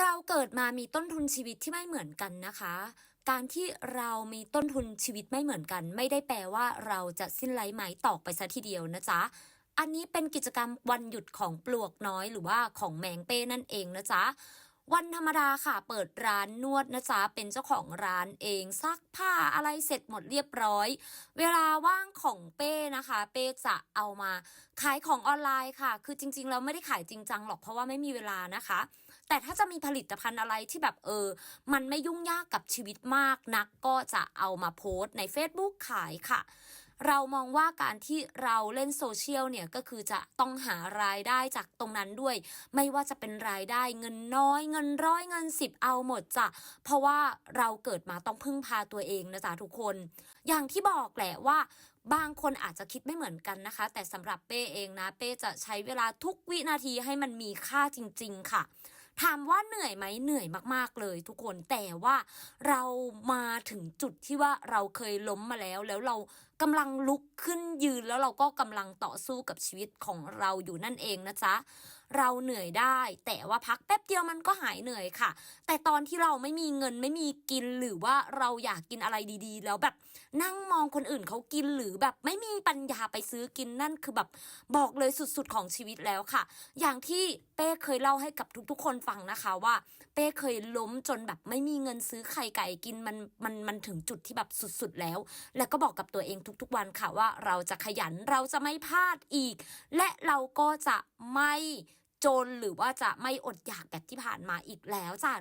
เราเกิดมามีต้นทุนชีวิตที่ไม่เหมือนกันนะคะ การที่เรามีต้นทุนชีวิตไม่เหมือนกัน ไม่ได้แปลว่าเราจะสิ้นไร้ไหมตอกไปซะทีเดียวนะจ๊ะ อันนี้เป็นกิจกรรมวันหยุดของปลวกน้อยหรือว่าของแมงเป้นั่นเองนะจ๊ะวันธรรมดาค่ะ เปิดร้านนวดนะจ๊ะ เป็นเจ้าของร้านเองซักผ้าอะไรเสร็จหมดเรียบร้อย เวลาว่างของเป้นะคะ เป้จะเอามา ขายของออนไลน์ค่ะ คือจริงๆแล้วไม่ได้ขายจริงจังหรอกเพราะว่าไม่มีเวลานะคะ แต่ถ้าจะมีผลิตภัณฑ์อะไรที่แบบเออ มันไม่ยุ่งยากกับชีวิตมากนัก ก็จะเอามาโพสต์ใน Facebook ขายค่ะ เรามองว่าการที่เราเล่นโซเชียลเนี่ยก็คือจะต้องหารายได้จากตรงนั้นด้วย ไม่ว่าจะเป็นรายได้เงินน้อย เงินร้อยเงินสิบเอาหมดจ้ะเพราะว่าเราเกิดมาต้องพึ่งพาตัวเองนะจ๊ะทุกคน อย่างที่บอกแหละว่าบางคนอาจจะคิดไม่เหมือนกันนะคะ แต่สำหรับเป้เองนะ เป้จะใช้เวลาทุกวินาทีให้มันมีค่าจริง ๆ ค่ะ ถามว่าเหนื่อยไหมเหนื่อยมากๆเลยทุกคนแต่ว่าเรามาถึงจุดที่ว่าเราเคยล้มมาแล้วแล้วเรา กำลังลุกขึ้นยืนแล้วเราก็กำลังต่อสู้กับชีวิตของเราอยู่นั่นเองนะจ๊ะเราเหนื่อยได้ แต่ว่าพักแป๊บเดียวมันก็หายเหนื่อยค่ะ แต่ตอนที่เราไม่มีเงินไม่มีกินหรือว่าเราอยากกินอะไรดีๆ แล้วแบบนั่งมองคนอื่นเขากินหรือแบบไม่มีปัญญาไปซื้อกินนั่นคือแบบบอกเลยสุดๆของชีวิตแล้วค่ะ อย่างที่เป้เคยเล่าให้กับทุกๆ คนฟังนะคะว่า เป้เคยล้มจนแบบไม่มีเงินซื้อไข่ไก่กินมันมันมันถึงจุดที่แบบสุดๆแล้ว แล้วก็บอกกับตัวเองทุกๆวันค่ะว่าเราจะขยันเราจะไม่พลาดอีก และเราก็จะไม่จนหรือว่าจะไม่อดอยากแบบที่ผ่านมาอีกแล้วจ้ะ